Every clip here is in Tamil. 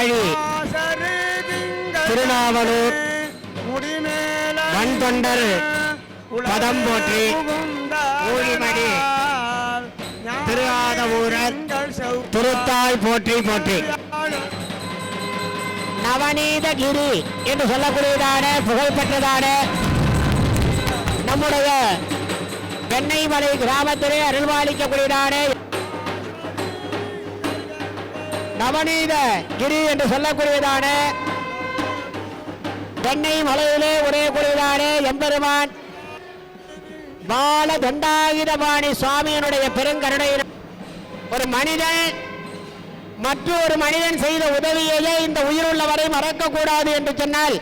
அழி. திருநாவலூர். வன்தொண்டர். பதம் போற்றி. ஊழிமணி ஊரர் திருத்தாய் போற்றி போற்றி. நவநீதகிரி என்று சொல்லக்கூடியதான புகழ்பெற்றதான நம்முடைய வெண்ணெய்மலை கிராமத்திலே அருள்வாளிக்கக்கூடியதான நவநீத கிரி என்று சொல்லக்கூடியதான தென்னை மலையிலே உரையக்கூடியதான எம்பெருமான் பால தண்டாயுதபாணி சுவாமியினுடைய பெருங்கருணையில் ஒரு மனிதன் மற்றொரு மனிதன் செய்த உதவியையே இந்த உயிருள்ளவரை மறக்கக்கூடாது என்று சொன்னால்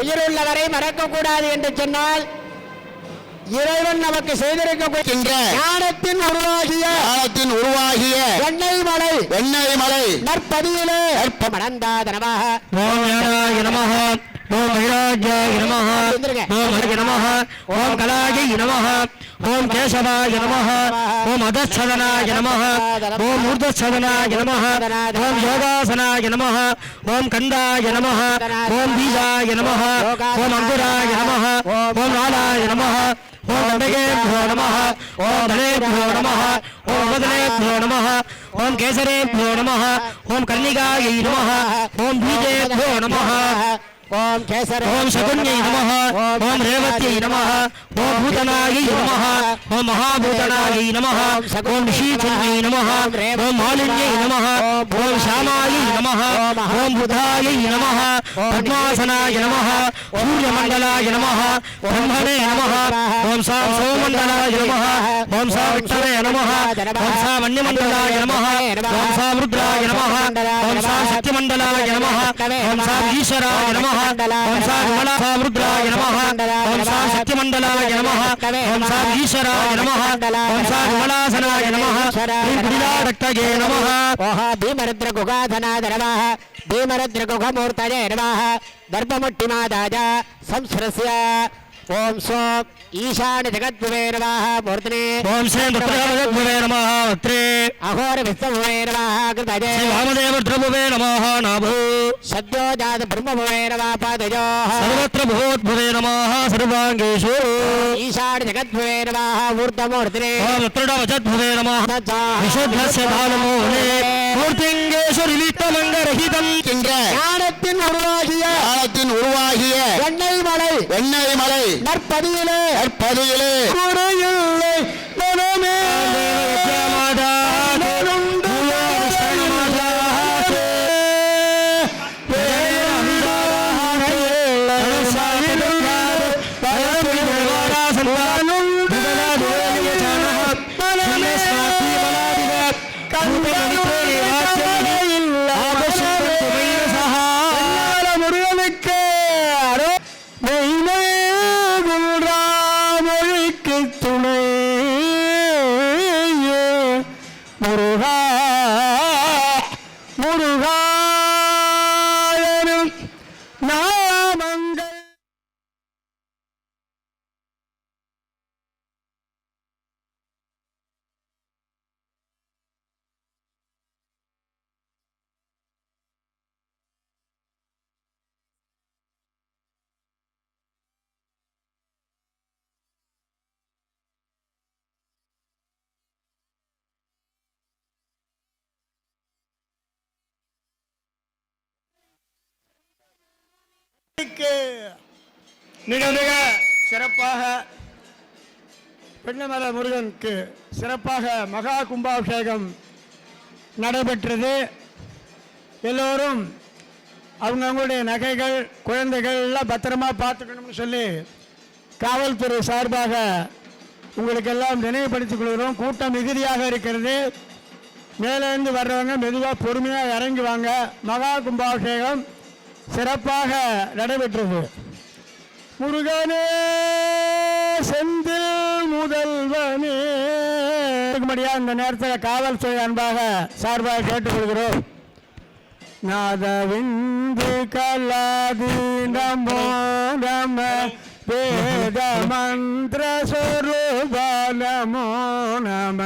உயிருள்ளவரை மறக்கக்கூடாது என்று சொன்னால் இறைவன் நமக்கு செய்திருக்கின்ற ஞானத்தின் உருவாகிய காலத்தின் உருவாகிய வெண்ணெய் மலை வெண்ணெய் மலை நற்பதியிலே மணந்தாதனமாக ஓம் ஞானாய நமः ओम भैराज्याय नमः ओम हरि नमः ओम कलाय नमः ओम केशवाय नमः ओम अधच्छदनाय नमः ओम मूर्धच्छदनाय नमः ओम योगासनाय नमः ओम कंदाय नमः ओम बीजाय नमः ओम अंकुराय नमः ओम लालाय नमः ओम गंडकेभ्यो नमः ओम धनेभ्यो नमः ओम वदनेभ्यो नमः ओम केसरेभ्यो नमः ओम कर्णिकायै नमः ओम बीजेभ्यो नमः ओम केसर ओम शकुन्य नमः ओम रेवती नमः ओम भूतनागी नमः ओम महाभूतनागी नमः ओम शीतलय नमः ओम मालिन्य नमः ओम श्यामाय नमः ओम बुधाय नमः పద్మాసనాయ నమ సూర్యమండలాయ నమ బ్రహ్మణే నమ ఓం సా సోమండలాయ నమ ఓం సా విఠలే నమ ఓం సా మన్యమండలాయ నమ ఓం సా రుద్రాయ నమ ఓం సా సత్యమండలాయ నమ ఓం సా ఈశ్వరాయ నమ ఓం సా విమలా రుద్రాయ నమ ఓం సా సత్యమండలాయ నమ ఓం సా ఈశ్వరాయ నమ ఓం విమలాసనాయ నమ శ్రీ నమ భీమరుద్ర గుగాధనాధ నమ भीमरद्रगुघमूर्तये नमः दर्भमुट्टिमादाय संस्रस्य ॐ सोम् ईशानजगद्भुवे नमः मूर्तने ॐ श्रीं रुद्रजगद्भुवे नमः अत्रे अहोरविश्वभुवे नमः कृतये वामदेवद्रभुवे नमः नाभु सद्यो जातब्रह्मभुवे नमः पादयोः सर्वत्र भूत्भुवे नमः सर्वाङ्गेषु ईशानजगद्भुवे नमः मूर्तमूर्तिने ॐ रुद्रजगद्भुवे नमः विशुद्धस्य भानुमूले मूर्तिं அருளித்தலங்கரகிதம் என்ற ஞானத்தின் உருவாகிய ஞானத்தின் உருவாகிய வெண்ணெய் மலை வெண்ணெய் மலை நற்பதியிலே நற்பதியிலே குறையுள்ளே மிக மிக சிறப்பாக பெண்ணமல முருகனுக்கு சிறப்பாக மகா கும்பாபிஷேகம் நடைபெற்றது. எல்லோரும் அவங்கவுங்களுடைய நகைகள் குழந்தைகள் எல்லாம் பத்திரமா பார்த்துக்கணும்னு சொல்லி காவல்துறை சார்பாக உங்களுக்கெல்லாம் நினைவுபடுத்திக் கொள்கிறோம். கூட்டம் மிகுதியாக இருக்கிறது. மேலேருந்து வர்றவங்க மெதுவாக பொறுமையாக இறங்குவாங்க. மகா கும்பாபிஷேகம் சிறப்பாக நடைபெற்றது. முருகனே செந்தில் முதல்வனே. இருக்கும்படியா இந்த நேரத்தில் காவல்துறை அன்பாக சார்பாக கேட்டுக்கொள்கிறோம். நாதவிந்து கலாதி நமோ நம வேத மந்திர சொரூப நமோ நம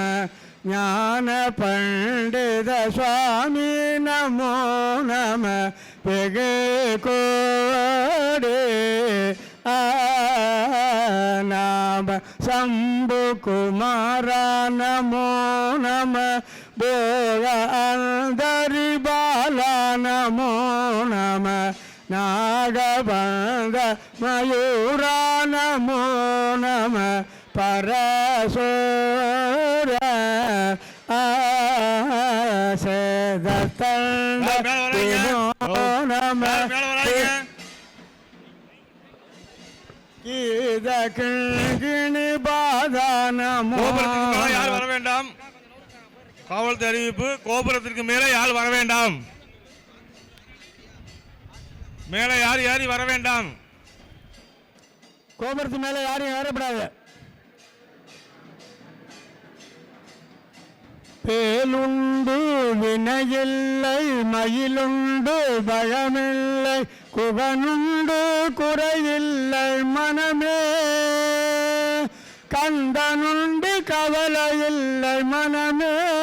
ஞான பண்டித சுவாமி நமோ நம வெகு கோடே. நாம சம்பு குமார நமோ நம போக அந்தரி பால நமோ நம நாகபந்த மயூரா நமோ நம பரசோர கீத கிணி பாதானமோ யார் வர வேண்டாம்? காவல்துறை அறிவிப்பு கோபுரத்திற்கு மேலே யார் வர வேண்டாம்? மேலே யார் யாரி வர வேண்டாம்? கோபுரத்து மேல யாரையும் ஏறப்படாது. பேலுண்டு வினையில்லை மயிலுண்டு பழமில்லை குகனுண்டு குறையில்லை மனமே. கந்தனுண்டு கவலையில்லை மனமே.